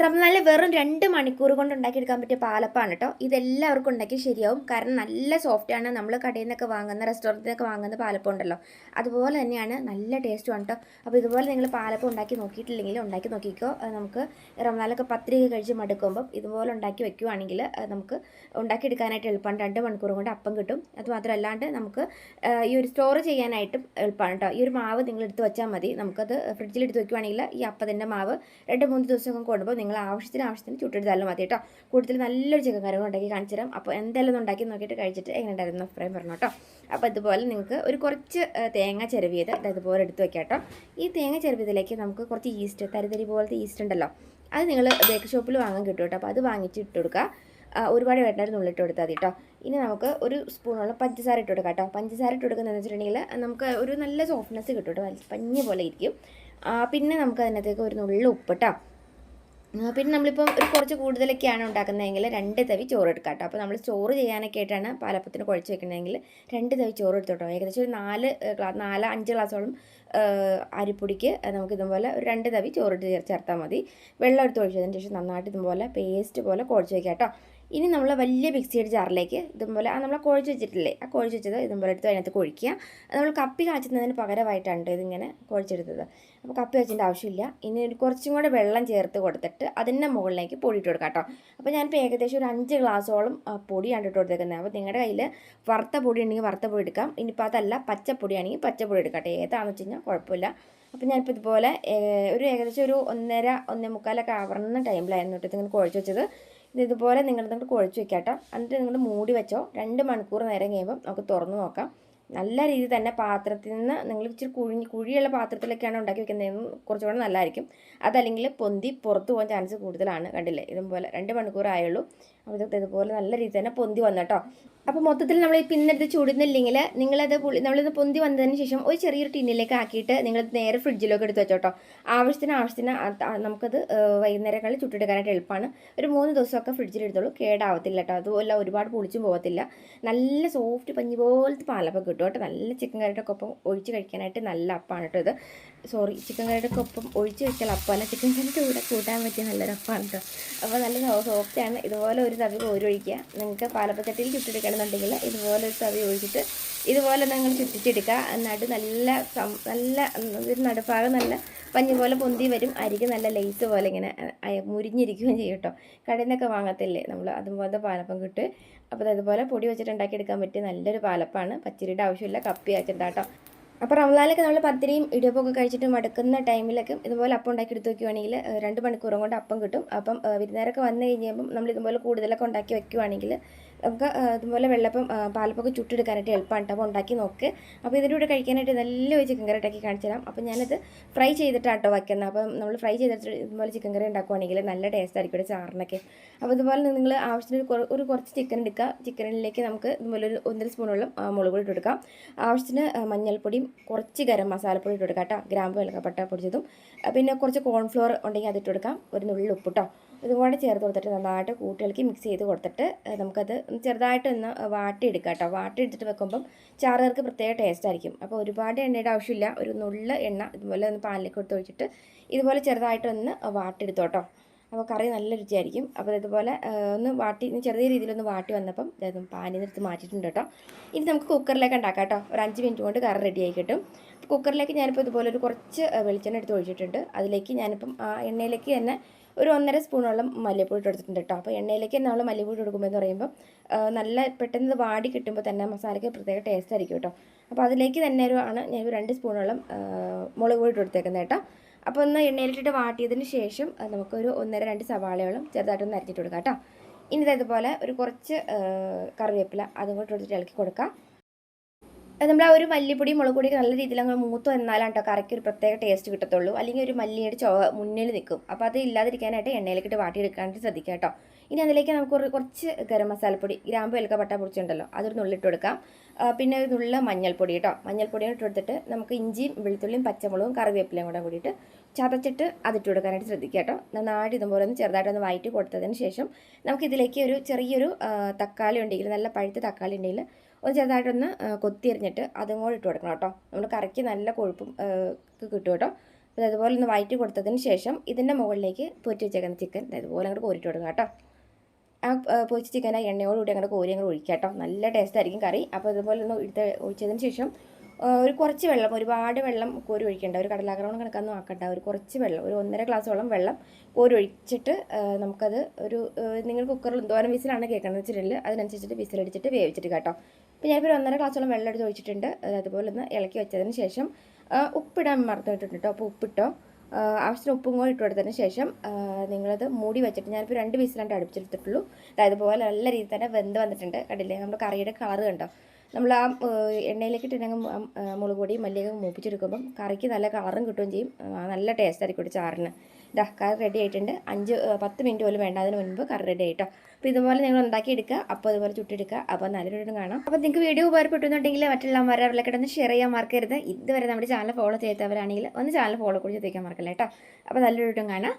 റംസാനിൽ വെറും രണ്ട് മണിക്കൂർ കൊണ്ട് ഉണ്ടാക്കിയെടുക്കാൻ പറ്റിയ പാലപ്പാണ് കേട്ടോ ഇതെല്ലാവർക്കും ഉണ്ടാക്കി ശരിയാവും. കാരണം നല്ല സോഫ്റ്റാണ് നമ്മൾ കടയിൽ നിന്നൊക്കെ വാങ്ങുന്ന റെസ്റ്റോറന്റിൽ നിന്നൊക്കെ വാങ്ങുന്ന പാലപ്പം ഉണ്ടല്ലോ. അതുപോലെ തന്നെയാണ് നല്ല ടേസ്റ്റുമാണ് കേട്ടോ അപ്പോൾ ഇതുപോലെ നിങ്ങൾ പാലപ്പം ഉണ്ടാക്കി നോക്കിയിട്ടില്ലെങ്കിൽ ഉണ്ടാക്കി നോക്കിക്കോ. നമുക്ക് റംസാനിലൊക്കെ പത്രിക കഴിച്ച് മടുക്കുമ്പം ഇതുപോലെ ഉണ്ടാക്കി വെക്കുവാണെങ്കിൽ നമുക്ക് ഉണ്ടാക്കിയെടുക്കാനായിട്ട് എളുപ്പമാണ് രണ്ട് മണിക്കൂർ കൊണ്ട് അപ്പം കിട്ടും. അതുമാത്രമല്ലാണ്ട് നമുക്ക് ഈ ഒരു സ്റ്റോർ ചെയ്യാനായിട്ടും എളുപ്പമാണ് കേട്ടോ ഈ ഒരു മാവ് നിങ്ങൾ എടുത്ത് വെച്ചാൽ മതി. നമുക്കത് ഫ്രിഡ്ജിൽ എടുത്ത് വെക്കുവാണെങ്കിൽ ഈ അപ്പത്തിന്റെ മാവ് രണ്ട് മൂന്ന് ദിവസമൊക്കെ കൂടുമ്പോൾ നിങ്ങൾ ആവശ്യത്തിന് ആവശ്യത്തിന് ചുട്ടെടുത്താലും മതി കേട്ടോ. കൂടുതൽ നല്ലൊരു ചിക്കൻ കറി ഉണ്ടാക്കി കാണിച്ചു തരാം. അപ്പോൾ എന്തായാലും ഉണ്ടാക്കി നോക്കിയിട്ട് കഴിച്ചിട്ട് എങ്ങനെ ഉണ്ടായിരുന്നു അഭിപ്രായം പറഞ്ഞു കേട്ടോ. അപ്പോൾ ഇതുപോലെ നിങ്ങൾക്ക് ഒരു കുറച്ച് തേങ്ങ ചിരവിയത് ഇതുപോലെ എടുത്ത് വെക്കാം കേട്ടോ. ഈ തേങ്ങ ചിരവിയതിലേക്ക് നമുക്ക് കുറച്ച് ഈസ്റ്റ് തരിതരി പോലത്തെ ഈസ്റ്റ് ഉണ്ടല്ലോ. അത് നിങ്ങൾ ബേക്ക് ഷോപ്പിൽ വാങ്ങാൻ കിട്ടും കേട്ടോ. അപ്പോൾ അത് വാങ്ങിച്ച് ഇട്ട് കൊടുക്കുക. ഒരുപാട് വേണ്ട ഒരു നുള്ളിട്ട് കൊടുത്താൽ മതി കേട്ടോ. ഇനി നമുക്ക് ഒരു സ്പൂണോളം പഞ്ചസാര ഇട്ട് കൊടുക്കാം കേട്ടോ. പഞ്ചസാര ഇട്ട് കൊടുക്കുന്നതെന്ന് വെച്ചിട്ടുണ്ടെങ്കിൽ നമുക്ക് ഒരു നല്ല സോഫ്റ്റ്നെസ് കിട്ടും കേട്ടോ. പഞ്ഞ പോലെ ഇരിക്കും. പിന്നെ നമുക്ക് അതിനകത്തേക്ക് ഒരു നുള്ളി ഉപ്പ് കേട്ടോ. പിന്നെ നമ്മളിപ്പം ഒരു കുറച്ച് കൂടുതലൊക്കെയാണ് ഉണ്ടാക്കുന്നതെങ്കിൽ രണ്ട് തവി ചോറ് എടുക്കാം കേട്ടോ. അപ്പോൾ നമ്മൾ ചോറ് ചെയ്യാനൊക്കെ ആയിട്ടാണ് പാലപ്പത്തിന് കുഴച്ച് വെക്കണമെങ്കിൽ രണ്ട് തവി ചോറ് എടുത്തോട്ടോ ഏകദേശം ഒരു നാല് ഗ്ലാസ് നാല് അഞ്ച് ഗ്ലാസോളം അരിപ്പൊടിക്ക് നമുക്ക് ഇതുപോലെ ഒരു രണ്ട് തവി ചോറിട്ട് ചേർത്താൽ മതി. വെള്ളം എടുത്ത് ഒഴിച്ചതിന് ശേഷം നന്നായിട്ട് ഇതുപോലെ പേസ്റ്റ് പോലെ കുഴച്ച് വെക്കാം കേട്ടോ. ഇനി നമ്മൾ വലിയ മിക്സിയുടെ ജാറിലേക്ക് ഇതുപോലെ ആ നമ്മൾ കുഴച്ച് വെച്ചിട്ടില്ലേ ആ കുഴച്ച് വെച്ചത് ഇതുപോലെ എടുത്ത് അതിനകത്ത് കുഴിക്കുക. നമ്മൾ കപ്പി കാച്ചുന്നതിന് പകരമായിട്ടാണ് ഇതിങ്ങനെ കുഴച്ചെടുത്തത്. അപ്പോൾ കപ്പി വെച്ചതിന്റെ ആവശ്യമില്ല. ഇനി കുറച്ചും കൂടെ വെള്ളം ചേർത്ത് കൊടുത്തിട്ട് അതിന്റെ മുകളിലേക്ക് പൊടി കൊടുക്കാം കേട്ടോ അപ്പോൾ ഞാനിപ്പോൾ ഏകദേശം ഒരു അഞ്ച് ഗ്ലാസോളം പൊടിയാണ് ഇട്ട് കൊടുത്തേക്കുന്നത്. അപ്പോൾ നിങ്ങളുടെ കയ്യിൽ വറുത്ത പൊടി ഉണ്ടെങ്കിൽ വറുത്ത പൊടി എടുക്കാം. ഇനിയിപ്പോൾ അതല്ല പച്ചപ്പൊടിയാണെങ്കിൽ പച്ചപ്പൊടി എടുക്കാം കേട്ടോ ഏതാണെന്ന് വെച്ച് കഴിഞ്ഞാൽ കുഴപ്പമില്ല. അപ്പോൾ ഞാനിപ്പോൾ ഇതുപോലെ ഒരു ഏകദേശം ഒരു ഒന്നര ഒന്നേ മുക്കാലൊക്കെ ആവർന്ന ടൈമിലായിരുന്നു കേട്ടോ ഇതിങ്ങനെ കുഴച്ച് വെച്ചത്. ഇത് ഇതുപോലെ നിങ്ങൾ നിങ്ങൾ കുഴച്ച് വെക്കാം കേട്ടോ എന്നിട്ട് നിങ്ങൾ മൂടി വെച്ചോ. രണ്ട് മണിക്കൂർ നേരം കഴിയുമ്പം നമുക്ക് തുറന്നു നോക്കാം. നല്ല രീതിയിൽ തന്നെ പാത്രത്തിൽ നിന്ന് നിങ്ങൾ ഇച്ചിരി കുഴി കുഴിയുള്ള പാത്രത്തിലൊക്കെയാണ് ഉണ്ടാക്കി വെക്കുന്നതെന്ന് കുറച്ചുകൂടെ നല്ലതായിരിക്കും. അതല്ലെങ്കിൽ പൊന്തി പുറത്ത് പോകാൻ ചാൻസ് കൂടുതലാണ്. കണ്ടില്ലേ? ഇതുപോലെ രണ്ട് മണിക്കൂർ ആയുള്ളൂ. ഇത് ഇതുപോലെ നല്ല രീതിയിൽ തന്നെ പൊന്തി വന്നു കേട്ടോ അപ്പോൾ മൊത്തത്തിൽ നമ്മൾ ഈ പിന്നെടുത്ത് ചൂടുന്നില്ലെങ്കിൽ നിങ്ങളത് പുളി നമ്മളിത് പൊന്തി വന്നതിന് ശേഷം ഒരു ചെറിയൊരു ടിന്നിലേക്ക് ആക്കിയിട്ട് നിങ്ങൾ നേരെ ഫ്രിഡ്ജിലൊക്കെ എടുത്ത് വെച്ചോട്ടോ. ആവശ്യത്തിന് ആവശ്യത്തിന് നമുക്കത് വൈകുന്നേരങ്ങളിൽ ചുട്ടെടുക്കാനായിട്ട് എളുപ്പമാണ്. ഒരു മൂന്ന് ദിവസമൊക്കെ ഫ്രിഡ്ജിൽ എടുത്തോളൂ കേടാവത്തില്ല കേട്ടോ. അതുമല്ല ഒരുപാട് പൊളിച്ചും പോകത്തില്ല നല്ല സോഫ്റ്റ് പഞ്ഞി പോലത്തെ പാലപ്പം കിട്ടും കേട്ടോ. നല്ല ചിക്കൻ കറിയുടെ ഒപ്പം ഒഴിച്ച് കഴിക്കാനായിട്ട് നല്ല അപ്പമാണ് കേട്ടോ ഇത്. സോറി ചിക്കൻ കറിയുടെ ഒപ്പം ഒഴിച്ച് വെച്ചാൽ അപ്പമല്ല ചിക്കൻ കറിയുടെ കൂടെ കൂട്ടാൻ പറ്റിയ നല്ലൊരു അപ്പമാണ് കേട്ടോ. അപ്പോൾ നല്ല സോഫ്റ്റാണ് ഇതുപോലെ ഒരു തവി ഓരൊഴിക്കുക നിങ്ങൾക്ക് പാലപ്പച്ചട്ടിയിൽ ചുട്ടെടുക്കണമെന്നുണ്ടെങ്കിൽ ഇതുപോലെ ഒരു തവി ഒഴിച്ചിട്ട് ഇതുപോലെ നിങ്ങൾ ചുറ്റിച്ചെടുക്കുക എന്നിട്ട് നല്ല നല്ല ഒരു നടുഭാഗം നല്ല പഞ്ഞു പോലെ പൊന്തി വരും. അരിക്ക് നല്ല ലേസ് പോലെ ഇങ്ങനെ മുരിഞ്ഞിരിക്കുകയും ചെയ്യും കേട്ടോ. കടയിൽ നിന്നൊക്കെ വാങ്ങത്തില്ലേ നമ്മൾ അതുപോലത്തെ പാലപ്പം കിട്ടും. അപ്പോൾ അതുപോലെ പൊടി വെച്ചിട്ട് ഉണ്ടാക്കിയെടുക്കാൻ പറ്റിയ നല്ലൊരു പാലപ്പാണ്. പച്ചരിയുടെ ആവശ്യമില്ല. കപ്പി വെച്ചിട്ടാട്ടോ അപ്പോൾ റമദാനിലൊക്കെ നമ്മൾ പത്തിരിയും ഇടിയപ്പൊക്കെ കഴിച്ചിട്ട് മടക്കുന്ന ടൈമിലൊക്കെ ഇതുപോലെ അപ്പം ഉണ്ടാക്കി എടുത്ത് വെക്കുവാണെങ്കിൽ ഏഹ്, രണ്ട് മണിക്കൂറും കൊണ്ട് അപ്പം കിട്ടും. അപ്പം വിരുന്നേരൊക്കെ വന്നു കഴിഞ്ഞപ്പം നമ്മൾ ഇതുപോലെ കൂടുതലൊക്കെ ഉണ്ടാക്കി വെക്കുവാണെങ്കിൽ നമുക്ക് ഇതുപോലെ വെള്ളപ്പം പാലപ്പൊക്കെ ചുട്ടെടുക്കാനായിട്ട് എളുപ്പമാണ് അപ്പോൾ ഉണ്ടാക്കി നോക്ക്. അപ്പോൾ ഇതിന്റെ കൂടെ കഴിക്കാനായിട്ട് നല്ലൊരു ചിക്കൻ കറി ഉണ്ടാക്കി കാണിച്ചു തരാം. അപ്പോൾ ഞാനത് ഫ്രൈ ചെയ്തിട്ടാട്ടോ വയ്ക്കുന്നത് അപ്പം നമ്മൾ ഫ്രൈ ചെയ്തിട്ട് ഇതുപോലെ ചിക്കൻ കറി ഉണ്ടാക്കുവാണെങ്കിൽ നല്ല ടേസ്റ്റ് ആയിരിക്കും ചാറിനൊക്കെ. അപ്പോൾ ഇതുപോലെ നിങ്ങൾ ആവശ്യത്തിന് ഒരു കുറ- ഒരു കുറച്ച് ചിക്കൻ എടുക്കുക. ചിക്കനിലേക്ക് നമുക്ക് ഇതുപോലെ ഒരു ഒന്നര സ്പൂണോളം മുളക് പൊടി ഇട്ട് കൊടുക്കാം. ആവശ്യത്തിന് മഞ്ഞൾപ്പൊടിയും കുറച്ച് ഗരം മസാലപ്പൊടി ഇട്ട് കൊടുക്കാം കേട്ടോ. ഗ്രാമ്പ് വിലക്കപ്പെട്ട പൊടിച്ചതും. പിന്നെ കുറച്ച് കോൺഫ്ലോർ ഉണ്ടെങ്കിൽ അതിട്ട് കൊടുക്കാം. ഒരു നുള്ളി ഉപ്പ് കേട്ടോ ഇതും കൂടെ ചേർത്ത് കൊടുത്തിട്ട് നന്നായിട്ട് കൂട്ടികൾക്ക് മിക്സ് ചെയ്ത് കൊടുത്തിട്ട് നമുക്കത് ചെറുതായിട്ട് ഒന്ന് വാട്ടിയെടുക്കുക കേട്ടോ വാട്ടിയെടുത്തിട്ട് വെക്കുമ്പം ചാറുകൾക്ക് പ്രത്യേക ടേസ്റ്റ് ആയിരിക്കും. അപ്പോൾ ഒരുപാട് എണ്ണയുടെ ആവശ്യമില്ല. ഒരു നുള്ള എണ്ണ ഇതുപോലെ ഒന്ന് പാലിലേക്ക് കൊടുത്ത് ഒഴിച്ചിട്ട് ഇതുപോലെ ചെറുതായിട്ടൊന്ന് വാട്ടിയെടുത്തോട്ടോ. അപ്പോൾ കറി നല്ല രുചിയായിരിക്കും. അപ്പോൾ ഇതുപോലെ ഒന്ന് വാട്ടി ചെറിയ രീതിയിലൊന്ന് വാട്ടി വന്നപ്പം ഇത് പാനി നിർത്ത് മാറ്റിയിട്ടുണ്ട് കേട്ടോ. ഇനി നമുക്ക് കുക്കറിലേക്ക് ഉണ്ടാക്കാം കേട്ടോ. ഒരു അഞ്ച് മിനിറ്റ് കൊണ്ട് കറി റെഡി ആയി കിട്ടും. കുക്കറിലേക്ക് ഞാനിപ്പോൾ ഇതുപോലെ ഒരു കുറച്ച് വെളിച്ചെണ്ണ എടുത്ത് ഒഴിച്ചിട്ടുണ്ട്. അതിലേക്ക് ഞാനിപ്പം ആ എണ്ണയിലേക്ക് തന്നെ ഒരു ഒന്നര സ്പൂണോളം മല്ലിപ്പൊടി എടുത്തിട്ടുണ്ട് കേട്ടോ. അപ്പോൾ എണ്ണയിലേക്ക് നമ്മൾ മല്ലിപ്പൊടി കൊടുക്കുമ്പോൾ എന്ന് പറയുമ്പോൾ നല്ല പെട്ടെന്ന് വാടി കിട്ടുമ്പോൾ തന്നെ മസാലയ്ക്ക് പ്രത്യേക ടേസ്റ്റ് ആയിരിക്കും കേട്ടോ. അപ്പോൾ അതിലേക്ക് തന്നെ ഒരു ആണ് ഞാൻ രണ്ട് സ്പൂണോളം മുളക് പൊടി ഇട്ട് കൊടുത്തേക്കുന്നത് കേട്ടോ. അപ്പോൾ ഒന്ന് എണ്ണയിലിട്ടിട്ട് വാട്ടിയതിന് ശേഷം നമുക്കൊരു ഒന്നര രണ്ട് സവാളയോളം ചെറുതായിട്ടൊന്ന് അരച്ചിട്ട് കൊടുക്കാം കേട്ടോ. ഇനി ഇതുപോലെ ഒരു കുറച്ച് കറിവേപ്പില അതും കൂടെ ഇട്ടിട്ട് ഇളക്കി കൊടുക്കാം. നമ്മൾ ആ ഒരു മല്ലിപ്പൊടി മുളക് പൊടിയൊക്കെ നല്ല രീതിയിൽ അങ്ങ് മൂത്ത് വന്നാലാണ് കേട്ടോ കറിക്ക് ഒരു പ്രത്യേക ടേസ്റ്റ് കിട്ടത്തുള്ളൂ. അല്ലെങ്കിൽ ഒരു മല്ലിയുടെ ചോ മുന്നിൽ നിൽക്കും. അപ്പോൾ അത് ഇല്ലാതിരിക്കാനായിട്ട് എണ്ണയിലേക്ക് ഇട്ട് വാട്ടിയെടുക്കാനായിട്ട് ശ്രദ്ധിക്കുക കേട്ടോ ഇനി അതിലേക്ക് നമുക്ക് കുറച്ച് ഗരം മസാലപ്പൊടി ഗ്രാമ്പ് വിലക്ക പട്ട പൊടിച്ചുണ്ടല്ലോ അതൊരു നുള്ളിട്ട് കൊടുക്കാം പിന്നെ ഒരു നുള്ള മഞ്ഞൾപ്പൊടി കേട്ടോ മഞ്ഞൾപ്പൊടി ഇട്ട് കൊടുത്തിട്ട് നമുക്ക് ഇഞ്ചിയും വെളുത്തുള്ളിയും പച്ചമുളകും കറിവേപ്പിലയും കൂടെ കൂടിയിട്ട് ചതച്ചിട്ട് അതിട്ട് കൊടുക്കാനായിട്ട് ശ്രദ്ധിക്കുക കേട്ടോ നന്നായിട്ട് ഇതുപോലെ ഒന്ന് ചെറുതായിട്ടൊന്ന് വയറ്റി കൊടുത്തതിന് ശേഷം നമുക്കിതിലേക്ക് ഒരു ചെറിയൊരു തക്കാളി ഉണ്ടെങ്കിൽ നല്ല പഴുത്ത തക്കാളി ഉണ്ടെങ്കിൽ ഒന്ന് ചെറുതായിട്ടൊന്ന് കൊത്തിയെറിഞ്ഞിട്ട് അതും കൂടെ ഇട്ട് കൊടുക്കണം കേട്ടോ. നമ്മൾ കറിക്ക് നല്ല കൊഴുപ്പും കിട്ടും കേട്ടോ. അപ്പോൾ അതുപോലെ ഒന്ന് വയറ്റി കൊടുത്തതിന് ശേഷം ഇതിന്റെ മുകളിലേക്ക് പൊരിച്ച് വെച്ചേക്കുന്ന ചിക്കൻ അതുപോലെ അങ്ങോട്ട് കോരിട്ട് കൊടുക്കുക കേട്ടോ. ആ പൊരിച്ച ചിക്കൻ ആ എണ്ണയോടുകൂടി അങ്ങോട്ട് കോരി അങ്ങോട്ട് ഒഴിക്കുക കേട്ടോ. നല്ല ടേസ്റ്റ് ആയിരിക്കും കറി. അപ്പോൾ അതുപോലെ ഒന്ന് എടുത്ത് ഒഴിച്ചതിന് ശേഷം ഒരു കുറച്ച് വെള്ളം ഒരുപാട് വെള്ളം കോരി ഒഴിക്കേണ്ട. ഒരു കടലാക്രമണം കണക്കൊന്നും ആക്കണ്ട. ഒരു കുറച്ച് വെള്ളം ഒരു ഒന്നര ഗ്ലാസ്സോളം വെള്ളം കോരി ഒഴിച്ചിട്ട് നമുക്കത് ഒരു നിങ്ങൾ കുക്കറിൽ എന്തോരം വിസിലാണ് കേൾക്കുന്നത് വെച്ചിട്ടുണ്ടെങ്കിൽ അതിനനുസരിച്ചിട്ട് വിസിലടിച്ചിട്ട് വേവിച്ചിട്ട് കേട്ടോ. അപ്പോൾ ഞാനിപ്പോൾ ഒരു ഒന്നര ഗ്ലാസ്സോളം വെള്ളം എടുത്ത് ഒഴിച്ചിട്ടുണ്ട്. അതുപോലെ ഒന്ന് ഇളക്കി വെച്ചതിന് ശേഷം ഉപ്പിടാൻ മറന്നിട്ടുണ്ട് കേട്ടോ അപ്പോൾ ഉപ്പിട്ടോ ആവശ്യത്തിന് ഉപ്പും കൂടി ഇട്ട് കൊടുത്തതിന് ശേഷം നിങ്ങളത് മൂടി വെച്ചിട്ട് ഞാനിപ്പോൾ രണ്ട് പീസിലാണ്ട് അടുപ്പിച്ചെടുത്തിട്ടുള്ളൂ. അതായത് പോലെ നല്ല രീതിയിൽ തന്നെ വെന്ത് വന്നിട്ടുണ്ട്. കണ്ടില്ലേ? നമ്മുടെ കറിയുടെ കളർ കണ്ടോ? നമ്മൾ ആ എണ്ണയിലേക്ക് ഇട്ടിട്ടുണ്ടെങ്കിൽ മുളക് പൊടി മല്ലിയൊക്കെ മൂപ്പിച്ചെടുക്കുമ്പം കറിക്ക് നല്ല കളറും കിട്ടുകയും ചെയ്യും. നല്ല ടേസ്റ്റ് ആയിരിക്കും ചാറിന്. ഇതാ കറി റെഡി ആയിട്ടുണ്ട്. അഞ്ച് പത്ത് മിനിറ്റ് പോലും വേണ്ട. അതിന് മുൻപ് കറി റെഡി ആയിട്ടോ. അപ്പോൾ ഇതുപോലെ നിങ്ങൾ ഉണ്ടാക്കിയെടുക്കുക. അപ്പോൾ ഇതുപോലെ ചുട്ടെടുക്കുക. അപ്പോൾ നല്ലൊരു വീഡിയോ കാണാം. അപ്പോൾ നിങ്ങൾക്ക് വീഡിയോ ഉപകാരപ്പെട്ടുന്നുണ്ടെങ്കിൽ മറ്റുള്ള അവരെ ഒന്ന് ഷെയർ ചെയ്യാൻ മറക്കരുത്. ഇതുവരെ നമ്മുടെ ചാനൽ ഫോളോ ചെയ്യാത്തവരാണെങ്കിൽ ഒന്ന് ചാനൽ ഫോളോ കൂടി ചെയ്തേക്കാൻ മറക്കല്ലേ കേട്ടോ. അപ്പോൾ നല്ലൊരു വീഡിയോ കാണാം.